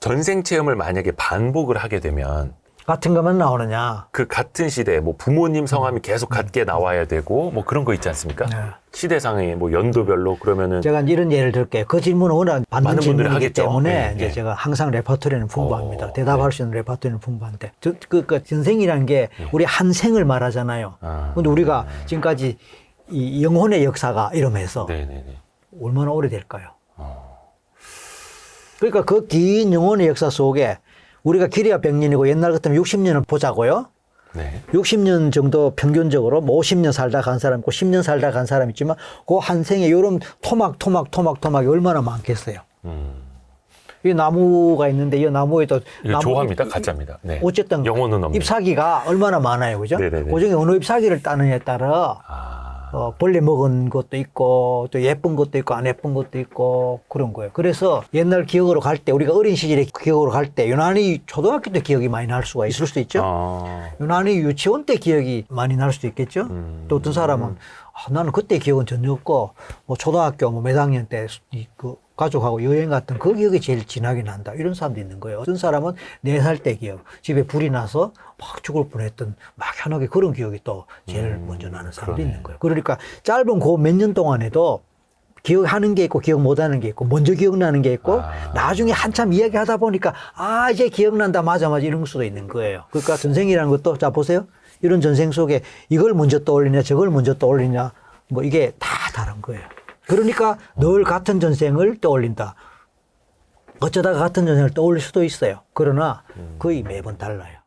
전생 체험을 만약에 반복을 하게 되면 같은 것만 나오느냐. 그 같은 시대에 뭐 부모님 성함이 계속 같게 나와야 되고 뭐 그런 거 있지 않습니까? 네. 시대상의 뭐 연도별로 그러면은 제가 이런 예를 들게요. 그 질문은 워낙 받는 많은 분들이 질문이기 하겠죠. 때문에 네, 이제 네. 제가 항상 레퍼토리는 풍부합니다. 어, 대답할 네. 수 있는 레퍼토리는 풍부한데. 저, 그, 그 전생이라는 게 우리 한 생을 말하잖아요. 아. 근데 우리가 지금까지 이 영혼의 역사가 이러면서 네네네. 얼마나 오래될까요? 그러니까 그 긴 영혼의 역사 속에 우리가 길이가 100년이고 옛날 같으면 60년을 보자고요. 네. 60년 정도 평균적으로 뭐 50년 살다 간 사람 있고 10년 살다 간 사람 있지만 그 한 생에 이런 토막 토막 토막 토막이 얼마나 많겠어요. 음. 이 나무가 있는데 이 나무에도 나무 좋아합니다. 잎- 가짜입니다. 네. 어쨌든 영혼은 없는. 잎사귀가 얼마나 많아요, 그죠? 네네네. 그중에 어느 잎사귀를 따느냐에 따라 아. 어, 벌레 먹은 것도 있고 또 예쁜 것도 있고 안 예쁜 것도 있고 그런 거예요. 그래서 옛날 기억으로 갈 때 우리가 어린 시절에 기억으로 갈 때 유난히 초등학교 때 기억이 많이 날 수가 있을 수도 있죠. 아. 유난히 유치원 때 기억이 많이 날 수도 있겠죠. 음. 또 어떤 사람은 아, 나는 그때 기억은 전혀 없고 뭐 초등학교 뭐 몇 학년 때그 가족하고 여행 갔던 그 기억이 제일 진하게 난다. 이런 사람도 있는 거예요. 어떤 사람은 네 살 때 기억, 집에 불이 나서 막 죽을 뻔했던 막연하게 그런 기억이 또 제일 먼저 나는 사람도 그러네. 있는 거예요. 그러니까 짧은 그 몇 년 동안에도 기억하는 게 있고 기억 못하는 게 있고 먼저 기억나는 게 있고 아. 나중에 한참 이야기하다 보니까 아 이제 기억난다 맞아 맞아 이런 수도 있는 거예요. 그러니까 전생이라는 것도 자 보세요. 이런 전생 속에 이걸 먼저 떠올리냐 저걸 먼저 떠올리냐 뭐 이게 다 다른 거예요. 그러니까 늘 같은 전생을 떠올린다. 어쩌다가 같은 전생을 떠올릴 수도 있어요. 그러나 거의 매번 달라요.